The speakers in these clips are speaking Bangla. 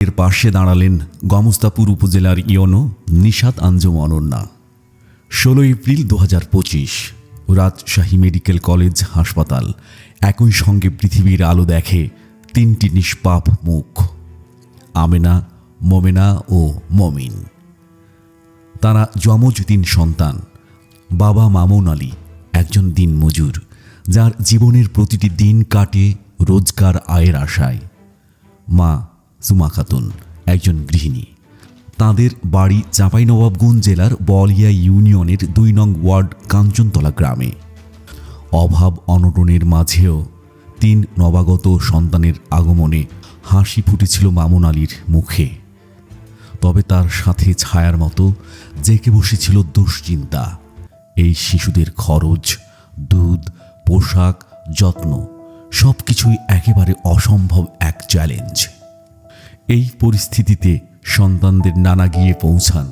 এর পাশে দাঁড়ালেন গমস্তাপুর উপজেলার ইয়নো নিশাত আঞ্জুম অনন্যা। ষোলো এপ্রিল দু হাজার পঁচিশ রাজশাহী মেডিকেল কলেজ, হাসপাতাল। একই সঙ্গে পৃথিবীর আলো দেখে তিনটি নিষ্পাপ মুখ, আমেনা, মমেনা ও মমিন। তারা যমজ তিন সন্তান, বাবা মামুন আলী, একজন দিন মজুর, যার জীবনের প্রতিটি দিন কাটে রোজগার আয়ের আশায়। মা সুমা খাতুন, একজন গৃহিণী। তাদের বাড়ি চাঁপাইনবাবগঞ্জ জেলার বলিয়া ইউনিয়নের দুই নং ওয়ার্ড কাঞ্চনতলা গ্রামে। অভাব অনটনের মাঝেও তিন নবাগত সন্তানের আগমনে হাসি ফুটেছিল মামুন আলীর মুখে। তবে তার সাথে ছায়ার মতো জেঁকে বসেছিল দুশ্চিন্তা। এই শিশুদের খরচ, দুধ, পোশাক, যত্ন সব কিছুই একেবারে অসম্ভব এক চ্যালেঞ্জ। এই পরিস্থিতিতে সন্তানদের নানা গিয়ে পৌঁছান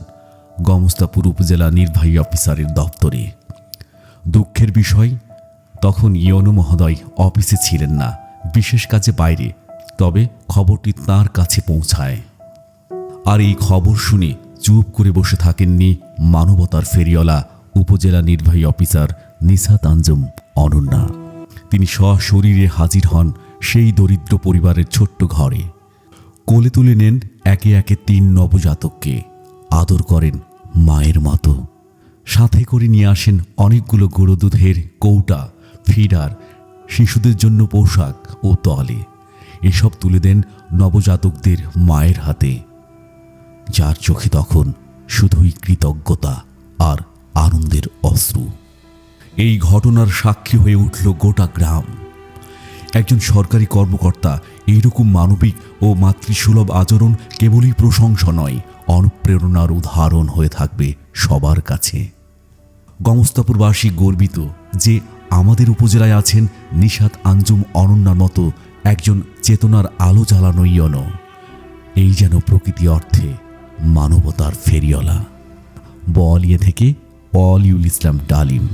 গমস্তাপুর উপজেলা নির্বাহী অফিসারের দপ্তরে। দুঃখের বিষয়, তখন ইয়নু মহোদয় অফিসে ছিলেন না, বিশেষ কাজে বাইরে, তবে খবরটি তার কাছে পৌঁছায়। আর এই খবর শুনে চুপ করে বসে থাকেননি মানবতার ফেরিওয়ালা উপজেলা নির্বাহী অফিসার নিসাত আঞ্জুম অনন্যা। তিনি সশরীরে হাজির হন সেই দরিদ্র পরিবারের ছোট্ট ঘরে। কোলে তুলে নেন একে একে তিন নবজাতককে। আদর করেন মায়ের মতো। সাথে করে নিয়ে আসেন অনেকগুলো গুঁড়ো দুধের কৌটা, ফিডার, শিশুদের জন্য পোশাক ও তলে। এসব তুলে দেন নবজাতকদের মায়ের হাতে। যার চোখে তখন শুধুই কৃতজ্ঞতা আর আনন্দের অশ্রু। এই ঘটনার সাক্ষী হয়ে উঠল গোটা গ্রাম। একজন সরকারি কর্মকর্তা এইরকম মানবিক ও মাতৃসুলভ আচরণ কেবলই প্রশংসা নয়, অনুপ্রেরণার উদাহরণ হয়ে থাকবে সবার কাছে। গমস্তাপুরবাসী গর্বিত যে আমাদের উপজেলায় আছেন নিশাত আঞ্জুম অনন্যার মতো একজন চেতনার আলো জ্বালানো ইয়ন। এই যেন প্রকৃতি অর্থে মানবতার ফেরিওয়ালা বলিয়ে থেকে অলিউল ইসলাম ডালিম।